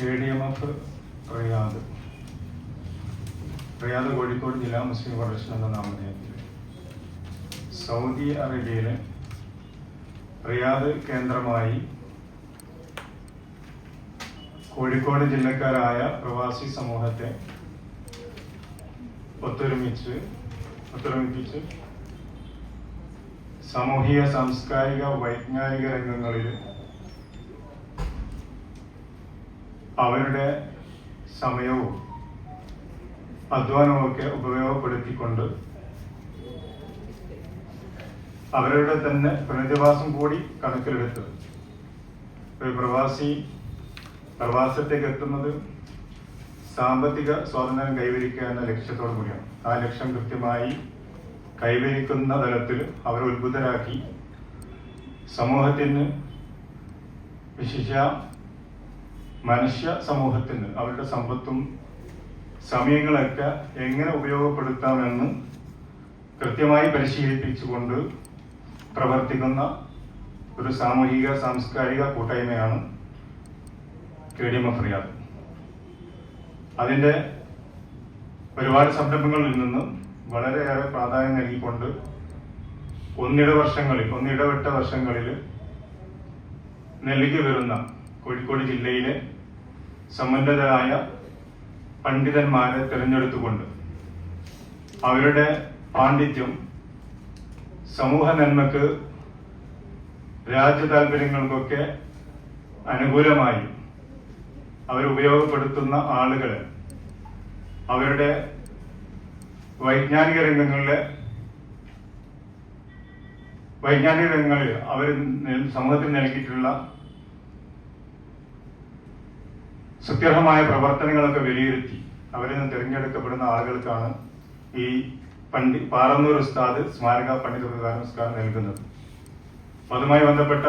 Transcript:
K D Riyadh Riyadh Kozhikode ജില്ലാ Muslim federation എന്ന നാമധേയത്തിൽ Saudi അറേബ്യയിലെ റിയാദ് കേന്ദ്രമായി കോഴിക്കോട് ജില്ലക്കാരായ പ്രവാസി സമൂഹത്തെ ഒത്തൊരുമിച്ച് ഒത്തൊരുമിപ്പിച്ച് സാമൂഹിക സാംസ്കാരിക വൈജ്ഞാനിക രംഗങ്ങളിൽ അവരുടെ സമയവും അധ്വാനവും ഒക്കെ ഉപയോഗപ്പെടുത്തിക്കൊണ്ട് അവരുടെ തന്നെ പുനരധിവാസം കൂടി കണക്കിലെടുത്ത് ഒരു പ്രവാസി പ്രവാസത്തേക്ക് എത്തുന്നത് സാമ്പത്തിക സ്വാതന്ത്ര്യം കൈവരിക്കുക എന്ന ലക്ഷ്യത്തോടു കൂടിയാണ്. ആ ലക്ഷ്യം കൃത്യമായി കൈവരിക്കുന്ന തലത്തിൽ അവരെ ഉത്ഭുതരാക്കി സമൂഹത്തിന് വിശിഷ്യ മനുഷ്യ സമൂഹത്തിന് അവരുടെ സമ്പത്തും സമയങ്ങളൊക്കെ എങ്ങനെ ഉപയോഗപ്പെടുത്താമെന്ന് കൃത്യമായി പരിശീലിപ്പിച്ചുകൊണ്ട് പ്രവർത്തിക്കുന്ന ഒരു സാമൂഹിക സാംസ്കാരിക കൂട്ടായ്മയാണ് കെ ഡി എഫ് അതിന്റെ ഒരുപാട് സംരംഭങ്ങളിൽ നിന്ന് വളരെയേറെ പ്രാധാന്യം നൽകിക്കൊണ്ട് ഒന്നിട വർഷങ്ങളിൽ ഒന്നിടവിട്ട വർഷങ്ങളിൽ നൽകി വരുന്ന കോഴിക്കോട് ജില്ലയിലെ സമ്മന്നതരായ പണ്ഡിതന്മാരെ തിരഞ്ഞെടുത്തുകൊണ്ട് അവരുടെ പാണ്ഡിത്യം സമൂഹ നന്മക്ക് രാജ്യ താല്പര്യങ്ങൾക്കൊക്കെ അനുകൂലമായി അവരുപയോഗപ്പെടുത്തുന്ന ആളുകൾ അവരുടെ വൈജ്ഞാനിക രംഗങ്ങളിലെ വൈജ്ഞാനിക രംഗങ്ങളിൽ അവർ സമൂഹത്തിന് നൽകിയിട്ടുള്ള സുത്യർഹമായ പ്രവർത്തനങ്ങളൊക്കെ വിലയിരുത്തി അവരിൽ നിന്ന് തിരഞ്ഞെടുക്കപ്പെടുന്ന ആളുകൾക്കാണ് ഈ പണ്ഡി പാറന്നൂർ ഉസ്താദ് സ്മാരക പണ്ഡിത പുരസ്കാരം നൽകുന്നത്. അതുമായി ബന്ധപ്പെട്ട